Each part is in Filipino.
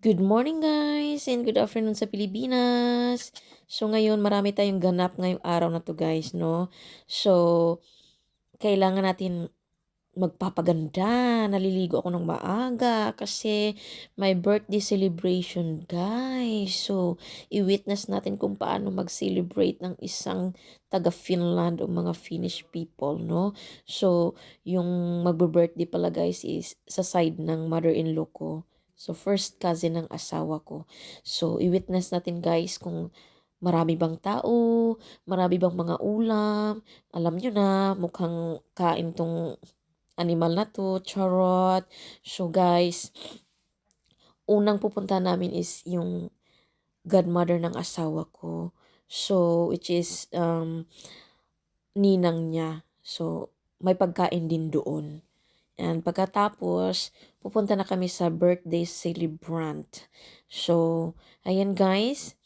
Good morning guys and good afternoon sa Pilipinas. So ngayon marami tayong ganap ngayong araw na to guys, no? So kailangan natin magpapaganda. Naliligo ako ng maaga kasi my birthday celebration guys. So i-witness natin kung paano mag-celebrate ng isang taga Finland o mga Finnish people, no? So yung magbe-birthday pala guys is sa side ng mother-in-law ko. So, first cousin ng asawa ko. So, i-witness natin guys kung marami bang tao, marami bang mga ulam. Alam nyo na, mukhang kain tong animal na to, charot. So, guys, unang pupunta namin is yung godmother ng asawa ko. So, which is um, ninang niya. So, may pagkain din doon. And pagkatapos, pupunta na kami sa birthday celebrant. So, ayan guys.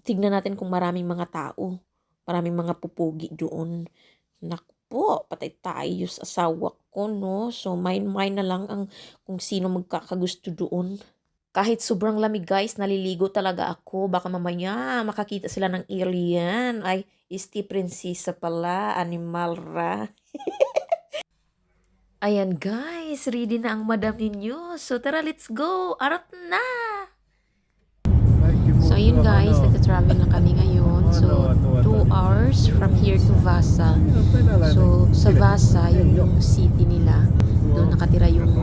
Tignan natin kung maraming mga tao. Maraming mga pupugi doon. Naku po, patay tayo sa asawa ko, no? So, mine-mine na lang ang kung sino magkakagusto doon. Kahit sobrang lamig guys, naliligo talaga ako. Baka mamaya makakita sila ng alien. Ay, isti prinsesa pala, animal ra. Ayan guys, ready na ang madam ninyo. So tara, let's go! Arat na! So ayun guys, nagka-travel na kami ngayon. So 2 hours from here to Vasa. So sa Vasa, yun yung city nila. Doon nakatira yung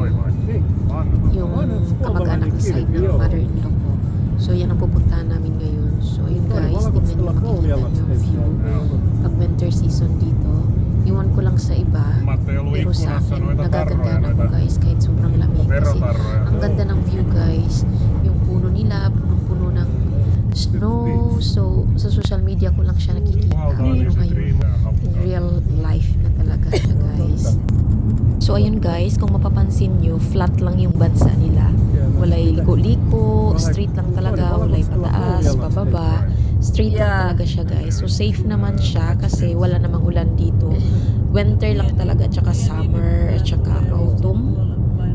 yung kamag-anak na side ng mother-in-law ko. So yan ang pupuntahan namin ngayon. So ayun guys, tingnan nyo makikita akin, nagaganda ako guys kahit sobrang lamig. Kasi ang ganda ng view guys. Yung puno nila, punong-puno ng snow. So, sa social media ko lang siya nakikita. Pero ngayon, in real life na talaga siya guys. So, ayun guys, kung mapapansin nyo, flat lang yung bansa nila. Walay liko-liko, straight lang talaga, walay pataas, pababa. Straight lang talaga siya guys. So, safe naman siya kasi wala namang ulan dito. Winter lang talaga, tsaka summer, tsaka autumn.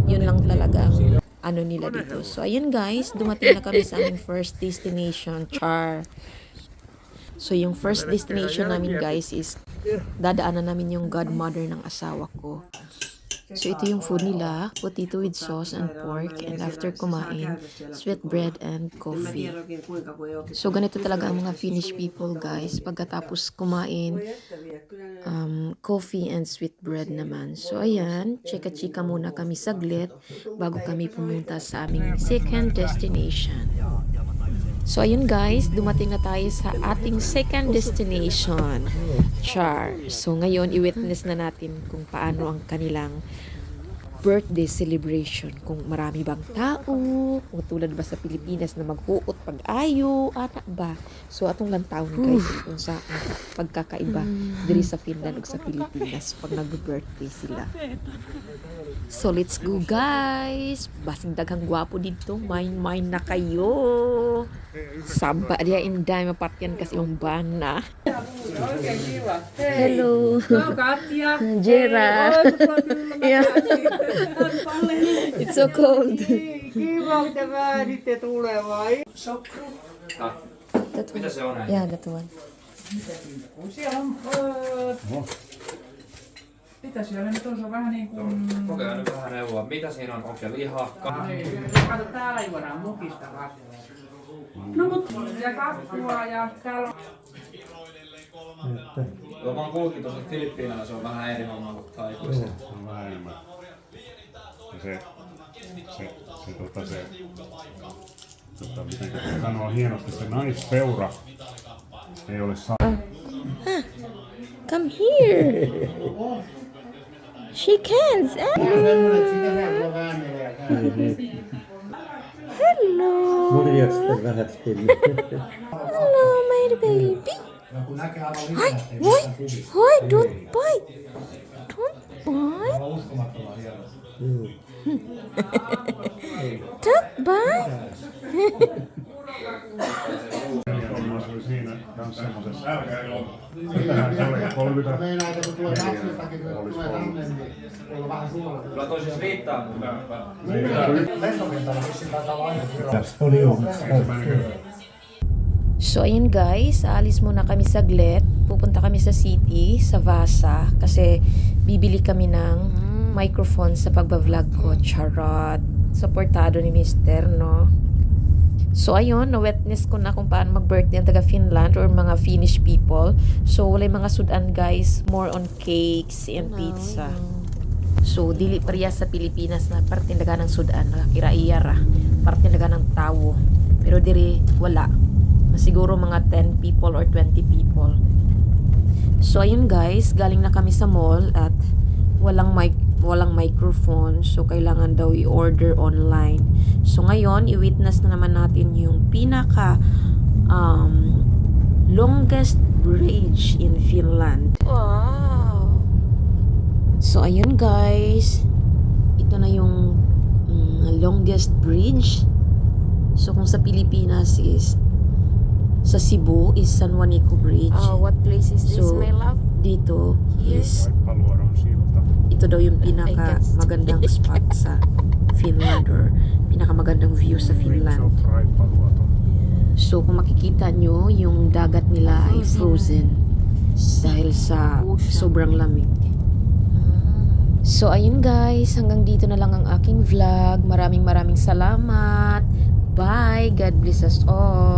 Yun lang talaga ang ano nila dito. So, ayun guys, dumating na kami sa aming first destination, Char. So, yung first destination namin guys is dadaanan namin yung godmother ng asawa ko. So, ito yung food nila, potato with sauce and pork. And after kumain, sweet bread and coffee. So, ganito talaga ang mga Finnish people, guys. Pagkatapos kumain, um, coffee and sweet bread naman. So, ayan, chika-chika muna kami saglit bago kami pumunta sa aming second destination. So, ayun guys, dumating na tayo sa ating second destination, Char. So, ngayon, i-witness na natin kung paano ang kanilang birthday celebration. Kung marami bang tao, kung tulad ba sa Pilipinas na maghuot pag-ayo, anak ba? So, atong lang taon guys, kung sa pagkakaiba diri sa Finland o sa Pilipinas pag nag-birthday sila. So, let's go guys! Basing daghang gwapo dito, mine-mine na kayo! Samba dia inday mapatyan kasi yung bana. Hello. Jera. Yeah. It's so cold. Kiva, mitä vääritte tulee vai? That Mitä se on? Yeah, that one. Kun siellä on... Mitä siellä nyt on? Se on vähän niin kuin... Kokeillaan nyt vähän neuvoa. Mitä siinä on? Onko se Niin, Kato, täällä juodaan mukista rasvaa. No mut, ja kakkua ja täällä on... Joo, mä oon kuullutkin tuossa Filippiinalla, se on vähän eri homma kuin taikuissa. Se on vähän enemmän. Ja se, se, se, tota, se tota, miten se sanoo hienosti, se naisseura ei ole saa. Ah. Ah, come here. Shake hands. Eh? Hello. Morjesta Hello, my baby. Hi, boy. Hi, don't bite. Don't bite. Don't bite. Mä asuin siinä kans semmosessa. Mitähän se oli? 30. Meinaa, että kun tulee Saksasta, kun tulee tänne, niin on vähän suola. Kyllä toi siis riittää, mutta... Lentokentällä vissiin taitaa olla ainut virasto. So ayun guys, aalis muna kami saglit. Pupunta kami sa city, sa Vasa. Kasi bibili kami ng microphone sa pagbablog ko. Charot. Supportado ni Mister, no? So ayun, na-witness ko na kung paano mag-birthday ang taga Finland or mga Finnish people. So wala mga sudan guys, more on cakes and pizza. So dili pareha sa Pilipinas na parte daga ng sudan, nakakiraiyar ah. Parte daga ng tawo. Pero diri wala. Siguro mga 10 people or 20 people. So ayun guys, galing na kami sa mall at walang mic walang microphone so kailangan daw i-order online. So ngayon, i-witness na naman natin yung pinaka um, longest bridge in Finland. Wow! So ayun guys, ito na yung mm, longest bridge. So kung sa Pilipinas is sa Cebu is San Juanico Bridge. Uh, what place is this, So, my love? Dito is Paluodon silta. Ito daw yung pinaka magandang spot sa Finland or pinaka magandang view sa Finland. So kung makikita nyo, yung dagat nila ay frozen dahil sa sobrang lamig. So ayun guys, hanggang dito na lang ang aking vlog. Maraming maraming salamat. Bye. God bless us all.